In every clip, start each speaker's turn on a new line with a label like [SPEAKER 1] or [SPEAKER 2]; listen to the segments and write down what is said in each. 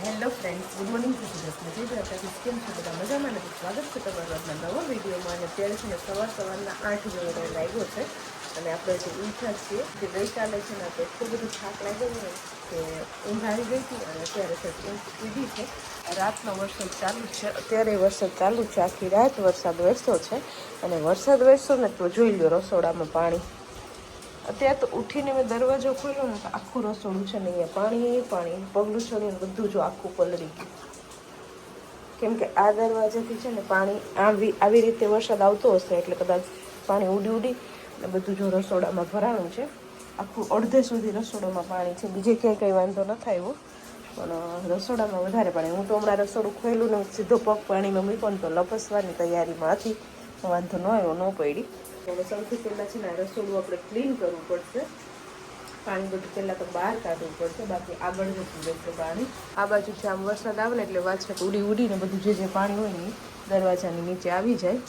[SPEAKER 1] Hello friends good morning Krishna જય દ્વારકાધીશ કેમ છો બધા મજામાં નથી સ્વાગત છે તમારું આજના નવા વિડીયોમાં અને અત્યારે છે ને સવાર સવારના આઠ વાગે લાગ્યો છે અને આપણે જે ઉઠ્યા છીએ જે ગઈકાલે છે ને આપણે એટલું બધું થાક લાગ્યો ને કે ઊંઘ આવી ગઈ હતી અને અત્યારે છે ઊંઘ પીધી છે રાતનો વરસાદ ચાલુ જ છે. અત્યારે વરસાદ ચાલુ છે. આખી રાત વરસાદ વરસ્યો છે. અને વરસાદ વરસ્યો ને તો જોઈ લો રસોડામાં પાણી. અત્યારે તો ઉઠીને મેં દરવાજો ખોલ્યો ને તો આખું રસોડું છે ને અહીંયા પાણી પાણી, પગલું છોડીને બધું જો આખું પલળી ગયું. કેમ કે આ દરવાજાથી છે ને પાણી આવી આવી રીતે વરસાદ આવતો હશે એટલે કદાચ પાણી ઉડી ઉડી ને બધું જો રસોડામાં ભરાણું છે. આખું અડધે સુધી રસોડામાં પાણી છે. બીજે ક્યાંય કંઈ વાંધો ન થાય એવો. પણ રસોડામાં વધારે પાણી. હું તો હમણાં રસોડું ખોલ્યું ને સીધો પગ પાણીમાં મૂક્યો ને તો લપસવાની તૈયારીમાં હતી. વાંધો ન આવ્યો, ન પડી. હવે સૌથી પહેલાં છે ને રસોડું આપણે ક્લીન કરવું પડશે. પાણી બધું પહેલાં તો બહાર કાઢવું પડશે, બાકી આગળ જતું જશે પાણી. આ બાજુથી આમ વરસાદ આવે ને એટલે વાછટ ઉડી ઉડીને બધું જે જે પાણી હોય ને દરવાજાની નીચે આવી જાય.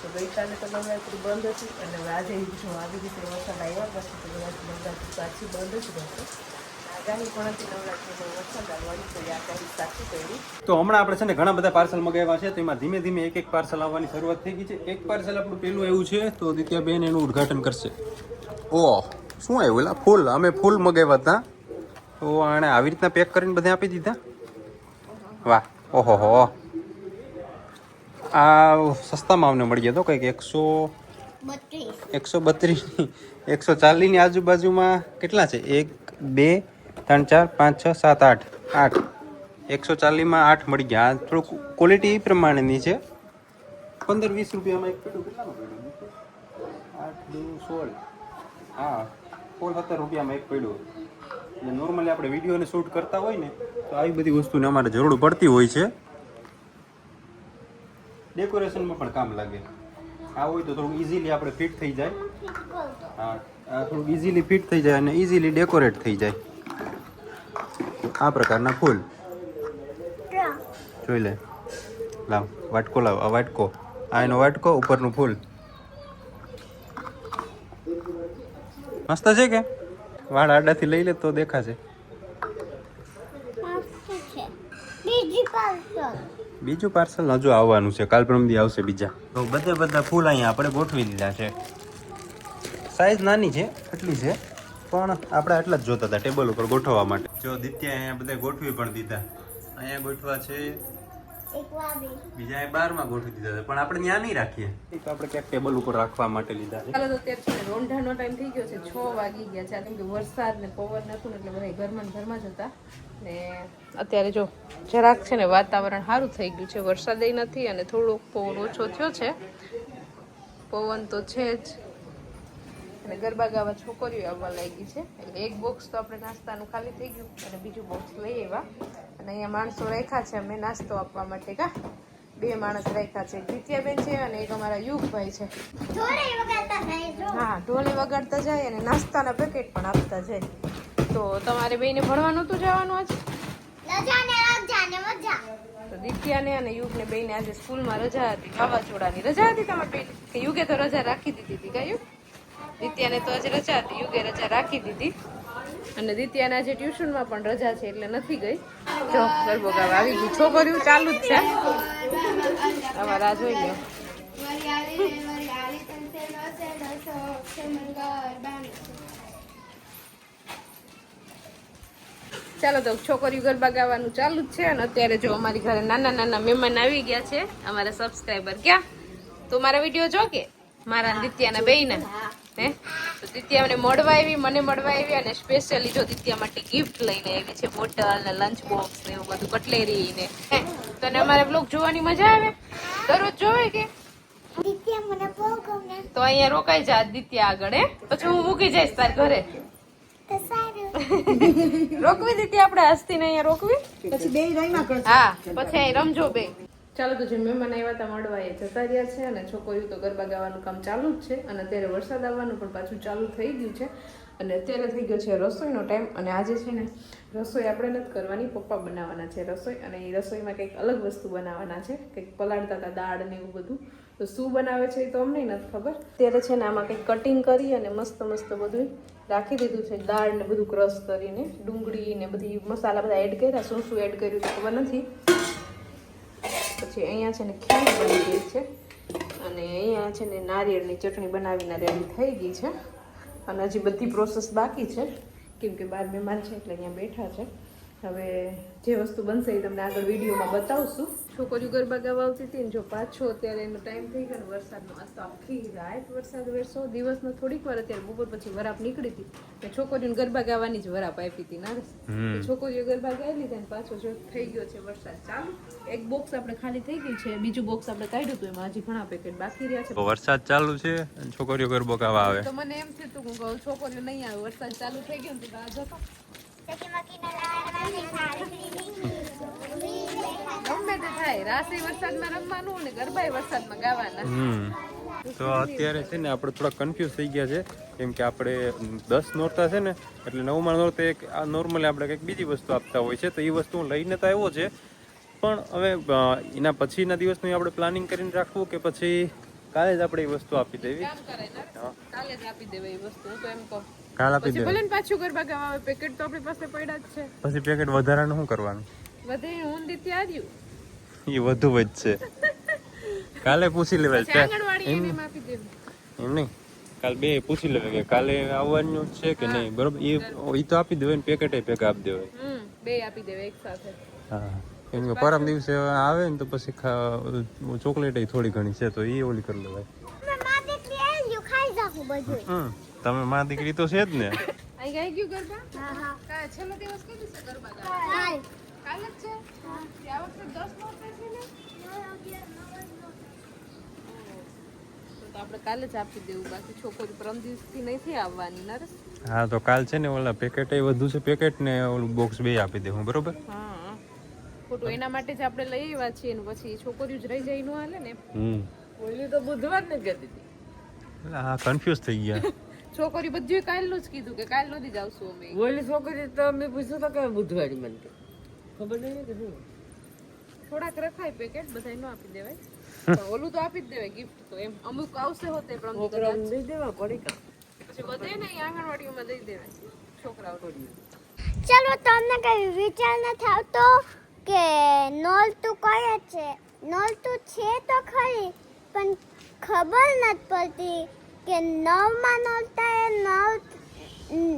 [SPEAKER 1] તો ગઈકાલે તો નવરાત્રી બંધ હતી અને આજે જો આવી રીતે વરસાદ આવ્યા પછી તો નવરાત્રી પાછી બંધ જ રહેશે. તો
[SPEAKER 2] હમણાં આપણે છે ને ઘણા બધા પાર્સલ મગાવ્યા છે તો એમાં ધીમે ધીમે એક એક પાર્સલ આવવાની શરૂઆત થઈ ગઈ છે. એક પાર્સલ આપણું પેલું એવું છે તો દિત્યાબેન એનું ઉદ્ઘાટન કરશે. ઓહ શું આવ્યું? એલા ફૂલ અમે ફૂલ મગાવ્યા હતા. તો આણે આવી રીતના પેક કરીને બધા આપી દીધા. વાહ ઓહો હો. આ સસ્તામાં અમને મળી ગયો હતો કંઈક એકસો એકસો બત્રીસ એકસો ચાલીસની આજુબાજુમાં કેટલા છે? એક બે ત્રણ ચાર પાંચ છ સાત આઠ. આઠ. એકસો ચાલીસમાં આઠ મળી ગયા. થોડું ક્વોલિટી એ પ્રમાણેની છે. પંદર વીસ રૂપિયામાં એક પેડું કેટલાનું પેડું આઠ, દુ, સોળ. હા સોળ સત્તર રૂપિયામાં એક પેડું એટલે નોર્મલી આપણે વિડીયોને શૂટ કરતા હોય ને, તો આવી બધી વસ્તુને અમારે જરૂર પડતી હોય છે. ડેકોરેશનમાં પણ કામ લાગે. આ હોય તો થોડુંક ઇઝીલી આપણે ફિટ થઈ જાય. હા થોડુંક ઇઝીલી ફિટ થઈ જાય અને ઇઝીલી ડેકોરેટ થઈ જાય. આ પ્રકારના ફૂલ. જોઈ લે. લાવ વાટકો લાવ આ વાટકો. આ એનો વાટકો ઉપરનું ફૂલ. મસ્ત છે કે? વાળ આડાથી લઈ લે તો દેખાશે.
[SPEAKER 3] બીજું પાર્સલ
[SPEAKER 2] હજુ આવવાનું છે. કાલ પરમદી આવશે બીજા. તો બધા બધા ફૂલ અહીંયા આપણે ગોઠવી દીધા છે. સાઈઝ નાની છે એટલી છે. પણ આપણે આટલા જ જોતા હતા ટેબલ ઉપર ગોઠવવા માટે. જો દિત્યા અહીંયા બધા ગોઠવી પણ દીધા. અહીંયા ગોઠવા છે.
[SPEAKER 3] એક
[SPEAKER 2] બીજા બાર બારમાં ગોઠવી દીધા છે. પણ આપણે ત્યાં નહીં રાખીએ. તો આપણે ક્યાંક ટેબલ ઉપર રાખવા માટે લીધા છે.
[SPEAKER 1] ચાલો તો છે રોંઢાનો ટાઈમ થઈ ગયો છે. છ વાગી ગયા છે. કેમ કે વરસાદ ને પવન નતું ને એટલે બધા ઘરમાં ને ઘરમાં જ હતા. ને અત્યારે જો જરાક છે ને વાતાવરણ સારું થઈ ગયું છે. વરસાદ નથી અને થોડોક પવન ઓછો થયો છે. પવન તો છે જ. અને ગરબા ગાવા છોકરીઓ આવવા લાગી છે. એટલે એક બોક્સ તો આપણે નાસ્તાનું ખાલી થઈ ગયું અને બીજું બોક્સ લઈ આવ્યા. અને અહીંયા માણસો રાખ્યા છે અમે નાસ્તો આપવા માટે કા? બે માણસ રાખ્યા છે. જીત્યાબેન છે અને એક અમારા યુગભાઈ છે. હા ઢોલે વગાડતા જાય અને નાસ્તાના પેકેટ પણ આપતા જાય. તો તમારે બેને ભણવાનું નહોતું જવાનું આજ? તો દિત્યાને અને યુગને બેને આજે સ્કૂલમાં રજા હતી વાવાઝોડાની રજા હતી તમારે બેન કે યુગે તો રજા રાખી દીધી હતી કયું દિત્યાને તો આજે રજા હતી, યુગે રજા રાખી દીધી. અને દિત્યાને આજે ટ્યુશનમાં પણ રજા છે, એટલે નથી ગઈ. જો, ગરબો ગાવા આવી ગયું છોકરીઓ ચાલુ જ છે. તમારા જોઈ લો. ચાલો તો છોકરીઓ ગરબા ગાવાનું ચાલુ જ છે, અને અત્યારે જો અમારી ઘરે નાના નાના મહેમાન આવી ગયા છે, અમારા સબસ્ક્રાઈબર ક્યાં? તો મારા વીડિયો જો કે? મારા દિત્યાના બેયના. હે તો દિત્યાને મળવા આવી મને મળવા આવી અને સ્પેશિયલી જો દિત્યા માટે ગિફ્ટ લઈને આવી છે બોટલ ને લંચ બોક્સ ને એવું બધું કટલેરી ને. તો તને અમારે બ્લોગ જોવાની મજા આવે? દરરોજ જોવે કે?
[SPEAKER 3] દિત્યા
[SPEAKER 1] તો અહીંયા રોકાઈ જા દિત્યા આગળ હે? પછી હું મૂકી જઈશ તાર ઘરે.
[SPEAKER 3] સારું.
[SPEAKER 1] રોકવી દીધી આપણે હસ્તીને અહીંયા રોકવી? પછી બે હા પછી અહીં રમજો બે ચાલો તો જે મહેમાન આવ્યા હતા મળવા એ જતા રહ્યા છે અને છોકરીઓ તો ગરબા ગાવાનું કામ ચાલુ જ છે અને અત્યારે વરસાદ આવવાનું પણ પાછું ચાલુ થઈ ગયું છે. અને અત્યારે થઈ ગયો છે રસોઈનો ટાઈમ અને આજે છે ને રસોઈ આપણે નથી કરવાની, પપ્પા બનાવવાના છે રસોઈ અને એ રસોઈમાં કંઈક અલગ વસ્તુ બનાવવાના છે. કંઈક પલાળતા હતા દાળ ને એવું બધું. તો શું બનાવે છે એ તો અમને નથી ખબર. ત્યારે છે ને આમાં કંઈક કટિંગ કરી અને મસ્ત મસ્ત બધું રાખી દીધું છે. દાળ ને બધું ક્રશ કરીને, ડુંગળી ને બધી મસાલા બધા એડ કર્યા, શું શું એડ કર્યું ખબર નથી. પછી અહીંયા છે ને ખીર બની ગઈ છે. અને અહીંયા છે ને નારિયેળની ચટણી બનાવીને રેડી થઈ ગઈ છે. અને હજી બધી પ્રોસેસ બાકી છે. કેમ કે બાર મહેમાન છે એટલે અહીંયા બેઠા છે. હવે જે વસ્તુ બનશે એ તમને આગળ વિડીયોમાં બતાવશું. છોકરીઓ ગરબા ગાવા આવતી હતી ને જો પાછો અત્યારે એનો ટાઈમ થઈ ગયો ને વરસાદનો આજ તો આખી રાત વરસાદ વેરસો દિવસનો થોડીક વાર અત્યારે બપોર પછી વરાપ નીકળી હતી. ને છોકરીઓને ગરબા ગાવાની જ વરાપ આપી હતી ના છોકરીઓ ગરબા ગાઈ લીધા ને પાછો જો થઈ ગયો છે વરસાદ ચાલુ. એક બોક્સ આપણે ખાલી થઈ ગયું છે બીજું બોક્સ આપણે કાઢ્યું હતું એમાં હજી ઘણા પેકેટ બાકી રહ્યા છે.
[SPEAKER 2] વરસાદ ચાલુ છે છોકરીઓ ગરબો ગાવા આવે.
[SPEAKER 1] તો મને એમ થયું હતું કે છોકરીઓ નહીં આવે વરસાદ ચાલુ થઈ ગયો ને તો આ જતો. ગમે તે થાય. રાસે વરસાદમાં રમવાનું ને ગરબાય વરસાદમાં ગાવાના.
[SPEAKER 2] તો અત્યારે છે ને આપણે થોડા કન્ફ્યુઝ થઈ ગયા છે. કેમ કે આપણે દસ નોરતા છે ને એટલે નવમાં નોરતે એક આ નોર્મલી આપણે કંઈક બીજી વસ્તુ આપતા હોય છે તો એ વસ્તુ હું લઈને તો આવ્યો છે. પણ હવે એના પછીના દિવસનું આપણે પ્લાનિંગ કરીને રાખવું કે પછી કાલે જ આપણે એ વસ્તુ આપી દેવી?
[SPEAKER 1] કાલે જ આપી દેવી એ વસ્તુ તો એમ કહો.
[SPEAKER 2] કાલ આપી
[SPEAKER 1] પછી
[SPEAKER 2] દેવી
[SPEAKER 1] ભલે પાછું ગરબા ગાવા પેકેટ તો આપણી પાસે પડ્યા જ છે.
[SPEAKER 2] પછી પેકેટ વધારાનું શું કરવાનું?
[SPEAKER 1] વધે ઊંધી ત્યાર્યું
[SPEAKER 2] એ વધુ વધશે. કાલે પૂછી લેવાય.
[SPEAKER 1] છે આંગણવાડી એને એમ
[SPEAKER 2] નહીં. કાલ બે પૂછી લેવાય કે કાલે આવવાનું છે કે નહીં? બરોબર. એ એ તો આપી દેવાય ને પેકેટ ભેગા આપી દેવાય.
[SPEAKER 1] હમ બે આપી દેવાય એક સાથે.
[SPEAKER 2] હા. કેમ કે પરમ દિવસે આવે ને તો પછી ચોકલેટ થોડી ઘણી છે તો એ ઓલી કરી લેવાય. તમે માં દીકરી તો છે જ ને.
[SPEAKER 1] અહીં ગાઈ ગયું ગરબા?
[SPEAKER 3] હા હા.
[SPEAKER 1] છેલ્લો દિવસ કઈ દિવસે ગરબા
[SPEAKER 3] કાલ
[SPEAKER 1] કાલ જ છે આ વખતે દસ નોરતા છે ને? તો આપણે કાલે જ આપી દેવું બાકી છોકરી પરમ દિવસથી નથી આવવાની નરસ
[SPEAKER 2] હા તો કાલ છે ને ઓલા પેકેટ એ વધુ છે પેકેટ ને ઓલું બોક્સ બે આપી દેવું બરોબર?
[SPEAKER 1] હા. ખોટું એના માટે જ આપણે લઈ આવ્યા છીએ ને પછી છોકરીઓ જ રહી જાય નું હાલે ને.
[SPEAKER 2] હમ.
[SPEAKER 1] ઓલી તો બુધવાર ને કહેતી હતી
[SPEAKER 2] હા કન્ફ્યુઝ થઈ ગયા.
[SPEAKER 1] છોકરી બધું કાલનું જ કીધું કે કાલ નથી જાવશું અમે.
[SPEAKER 4] ઓલી છોકરી તો અમે પૂછ્યું તો કે બુધવારી મને કે. ખબર નહીં કે શું
[SPEAKER 1] થોડાક રખાય પેકેટ બધા ન આપી દેવાય. ઓલું તો આપી જ દેવાય ગિફ્ટ તો એમ. અમુક આવશે હોતે પણ અમુક
[SPEAKER 4] દઈ દેવા પડી કા?
[SPEAKER 1] પછી વધે ને ઈ આંગણવાડીઓમાં દઈ દેવાય. છોકરાઓ
[SPEAKER 3] ચાલો તમને કઈ વિચાર નથી આવતો કે નોલતું કઈ છે? નોલતું છે તો ખરી પણ ખબર નથી પડતી કે નવમાં નોલતા એ નવ ઉમ,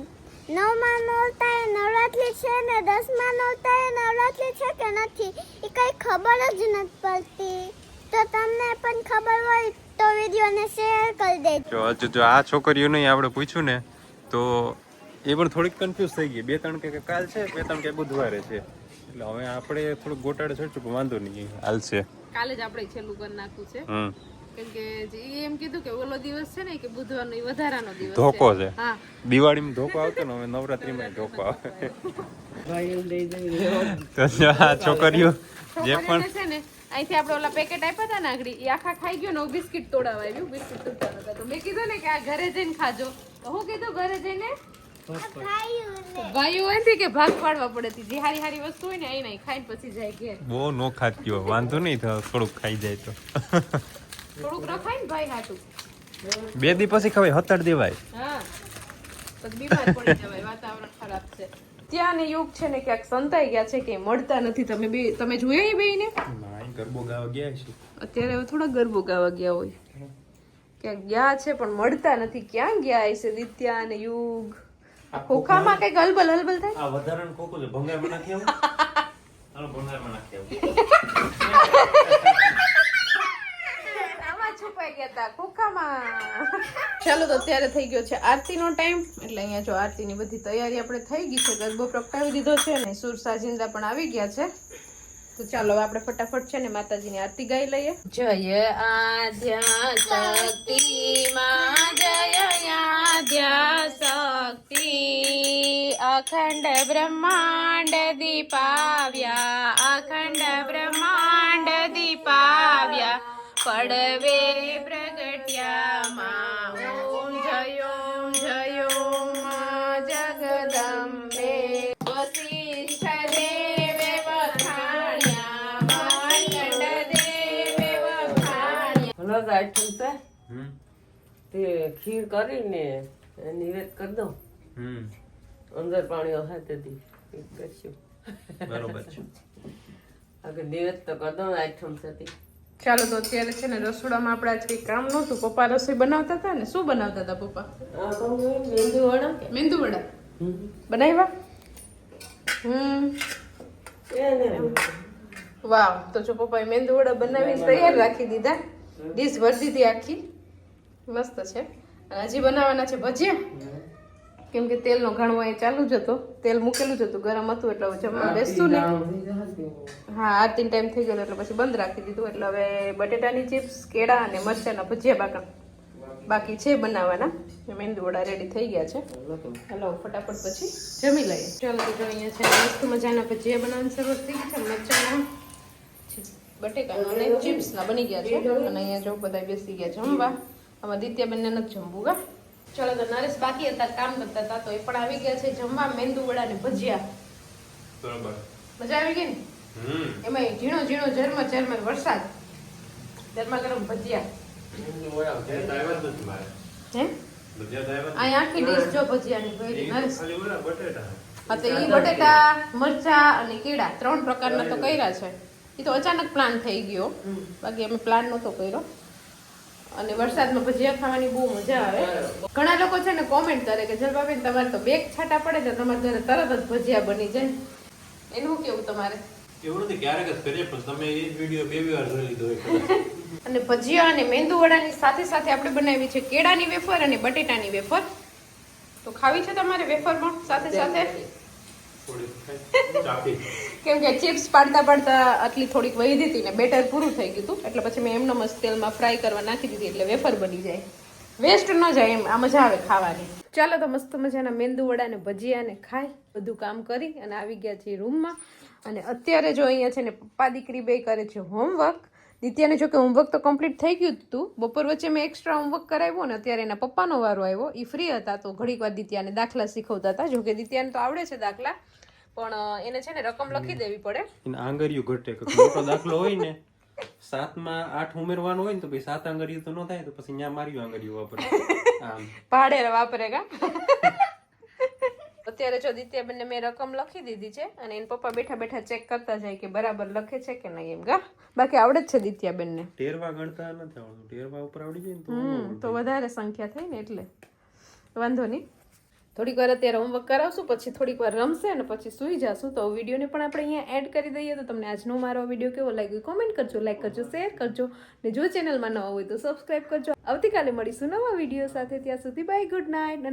[SPEAKER 3] નવમાં નોલતા એ નવરાત્રી છે ને દસમા નોલતા એ નવરાત્રી છે કે નથી એ કઈ ખબર જ નથી પડતી. તો તમને પણ ખબર હોય તો વિડીયોને શેર કરી દેજો.
[SPEAKER 2] જો જો આ છોકરીઓને આપણે પૂછ્યું ને તો એ પણ થોડીક કન્ફ્યુઝ થઈ ગઈ. બે ત્રણ કે કે કાલ છે બે ત્રણ કે બુધવારે છે. એટલે હવે આપણે થોડુંક ગોટાળે છે વાંધો નહીં હાલ છે.
[SPEAKER 1] કાલે જ આપણે છેલ્લું કરી નાખ્યું છે. કે એમ કીધું કે ઓલો દિવસ છે ને કે બુધવારનો ઈ વધારાનો દિવસ
[SPEAKER 2] ધોકો
[SPEAKER 1] છે.
[SPEAKER 2] છે
[SPEAKER 1] હા.
[SPEAKER 2] દિવાળીમાં ધોકો આવતો ને હવે નવરાત્રીમાં ધોકો આવે.
[SPEAKER 4] ભાઈ દઈ દઈ
[SPEAKER 2] તો જો આ છોકરીઓ જે પણ
[SPEAKER 1] છે ને અહીંથી આપણે ઓલા પેકેટ આપ્યા હતા ને આગળ ઈ આખા ખાઈ ગયો ને બિસ્કિટ તોડાવા આવ્યું બિસ્કિટ તૂટતા નતા. તો મેં કીધું ને કે આ ઘરે જઈને ખાજો. તો હું કીધું ઘરે જઈને? ભાઈઓ એનથી કે ભાગ પાડવા પડે જે હારી હારી વસ્તુ હોય ને અહીં નહીં ખાઈને પછી જાય ઘેર.
[SPEAKER 2] બહુ નો ખાતી હોય. વાંધો નહીં થોડુંક ખાઈ જાય તો.
[SPEAKER 1] થોડુંક રખાય ને ભાઈ હાટું.
[SPEAKER 2] બે દી પછી ખવાય હતર દેવાય.
[SPEAKER 1] હા. પછી બીમાર પડી જવાય વાતાવરણ ખરાબ છે. ત્યાં ને યુગ છે ને ક્યાંક સંતાઈ ગયા છે કે મળતા નથી. તમે બે તમે જોયા એ બેયને?
[SPEAKER 2] ગરબો ગાવા ગયા છે.
[SPEAKER 1] અત્યારે હવે થોડા ગરબો ગાવા ગયા હોય. ક્યાંક ગયા છે પણ મળતા નથી. ક્યાં ગયા હશે દિત્યા અને યુગ? ખોખામાં કંઈક હલબલ હલબલ થાય?
[SPEAKER 2] આ વધારાનું ખોખું છે ભંગારમાં નાખી આવું? ભંગારમાં નાખી આવું.
[SPEAKER 1] આમાં ગયા હતા ખોખામાં ચાલો તો અત્યારે થઈ ગયો છે આરતીનો ટાઈમ. એટલે અહીંયા જો આરતીની બધી તૈયારી આપણે થઈ ગઈ છે. ગરબો પ્રગટાવી દીધો છે અને સુર સાજિંદા પણ આવી ગયા છે. તો ચાલો આપણે ફટાફટ છે ને માતાજીની આરતી ગાઈ લઈએ. જય આદ્યા શક્તિ માં જય આદ્યા શક્તિ અખંડ બ્રહ્માંડ દીપાવ્યા અખંડ બ્રહ્માંડ દીપાવ્યા. પડવે પ્રગટ્યામાં ઓમ જયો જયો જગદંબે. વસિષ્ઠ દેવે વખાણ્યા માર્કંડ દેવે વખાણ્યા
[SPEAKER 4] છે તે ખીર કરીને નિવેદ કરી દઉં.
[SPEAKER 2] હમ.
[SPEAKER 4] અંદર પાણી હશે કરશું
[SPEAKER 2] બરોબર છે.
[SPEAKER 4] આગળ નિવેદ તો કરી દઉં આઈટમ છે તે.
[SPEAKER 1] ચાલો તો અત્યારે છે ને રસોડામાં આપણે આજે કંઈ કામ નહોતું. પપ્પા રસોઈ બનાવતા હતા ને? શું બનાવતા હતા પપ્પા?
[SPEAKER 4] મેંદુ વડા
[SPEAKER 1] મેંદુ વડા? બનાવ્યા? હમ.
[SPEAKER 4] વાહ
[SPEAKER 1] વાવ. તો જો પપ્પાએ મેંદુ વડા બનાવી તૈયાર રાખી દીધા. ડીશ ભરી દીધી આખી. મસ્ત છે. અને હજી બનાવવાના છે ભજીયા? કેમ કે તેલનો ઘણો એ ચાલુ જ હતો. તેલ મૂકેલું જ હતું ગરમ હતું એટલે જમવા બેસતું ને હા આરતી ટાઈમ થઈ ગયો એટલે પછી બંધ રાખી દીધું. એટલે હવે બટેટાની ચિપ્સ કેળા અને મરચાંના ભજીયા બાકા. બાકી છે બનાવવાના. મેંદુ વડા રેડી થઈ ગયા છે. હલો ફટાફટ પછી જમી લઈએ. ચાલો તો અહીંયા છે મસ્ત મજાના ભજીયા બનાવવાની શરૂઆત થઈ ગઈ છે. મરચાના બટેકાના અને ચિપ્સના બની ગયા છે. અને અહીંયા જો બધા બેસી ગયા જમવા. આમાં દિત્યાબેનને નથી જમવું કા? ચાલો તો નરેશ બાકી હતા કામ કરતા હતા તો એ પણ આવી ગયા છે જમવા મેંદુ વડા ને ભજીયા.
[SPEAKER 2] બરાબર.
[SPEAKER 1] મજા આવી ગઈ ને? એમાં ઝીણો ઝીણો ઝરમર ઝરમર વરસાદ. ગરમા ગરમ ભજીયા. હે? આખી ડીશ જો ભજીયાની ભરી નરેશ. હા તો એ બટેટા મરચા અને કેળા ત્રણ પ્રકારના તો કર્યા છે. એ તો અચાનક પ્લાન થઈ ગયો. બાકી અમે પ્લાન નહોતો કર્યો. અને વરસાદમાં ભજીયા ખાવાની બહુ મજા આવે. ઘણા લોકો છે ને કોમેન્ટ કરે કે જલબાબેન તમારે તો બેગ છાટા પડે તો તમારે ઘરે તરત જ ભજીયા બની જાય. એનું કેવું તમારે?
[SPEAKER 2] એવું નથી ક્યારેક જ કરીએ પણ તમે એ જ વીડિયો બે વાર જોઈ લીધો હોય
[SPEAKER 1] અને ભજીયા અને મેંદુ વડાની સાથે સાથે આપણે બનાવી છે કેળાની વેફર અને બટેટાની વેફર. તો ખાવી છે તમારે વેફર પણ સાથે? સાથે કેમ કે ચિપ્સ પાડતા પાડતા આટલી થોડીક વહી દીધી ને બેટર પૂરું થઈ ગયું હતું એટલે પછી મેં એમનો મસ્ત તેલમાં ફ્રાય કરવા નાખી દીધી એટલે વેફર બની જાય. વેસ્ટ ન જાય એમ, આ મજા આવે ખાવાની. ચાલો તો મસ્ત મજાના મેંદુ વડા ને ભજીયા ને ખાઈ, બધું કામ કરી અને આવી ગયા છીએ રૂમમાં અને અત્યારે જો અહીંયા છે ને પપ્પા દીકરી બે કરે છે હોમવર્ક દિત્યાને જોકે હોમવર્ક તો કમ્પ્લીટ થઈ ગયું હતું. બપોર વચ્ચે મેં એક્સ્ટ્રા હોમવર્ક કરાવ્યો ને અત્યારે એના પપ્પાનો વારો આવ્યો. એ ફ્રી હતા તો ઘડીક વાર દિત્યાને દાખલા શીખવતા હતા. જો કે દિત્યાને તો આવડે છે દાખલા પણ એને છે ને રકમ લખી દેવી પડે.
[SPEAKER 2] એને આંગળીઓ ઘટે મોટો દાખલો હોય ને સાતમાં આઠ ઉમેરવાનું હોય ને તો ભાઈ સાત આંગળીઓ તો ન થાય તો પછી ત્યાં માર્યું આંગળીઓ વાપરે. આમ.
[SPEAKER 1] વાપરે વાપરેગા અત્યારે જો દિત્યા બંને મેં રકમ લખી દીધી છે અને એના પપ્પા બેઠા બેઠા ચેક કરતા જાય કે બરાબર લખે છે કે નહીં એમ ગા? બાકી આવડે જ છે દિત્યા બેનને.
[SPEAKER 2] ટેરવા ગણતા નથી આવડતું. ટેરવા ઉપર આવડી જાય તો
[SPEAKER 1] હમ તો વધારે સંખ્યા થઈ ને એટલે. વાંધો નહીં. થોડીક વાર અત્યારે હોમવર્ક કરાવશું પછી થોડીક વાર રમશે અને પછી સૂઈ જશું. તો વિડીયોને પણ આપણે અહીંયા એડ કરી દઈએ. તો તમને આજનો મારો વીડિયો કેવો લાગ્યો કોમેન્ટ કરજો લાઈક કરજો શેર કરજો. ને જો ચેનલમાં નવા હોય તો સબસ્ક્રાઈબ કરજો. આવતીકાલે મળીશું નવા વીડિયો સાથે. ત્યાં સુધી બાય ગુડ નાઇટ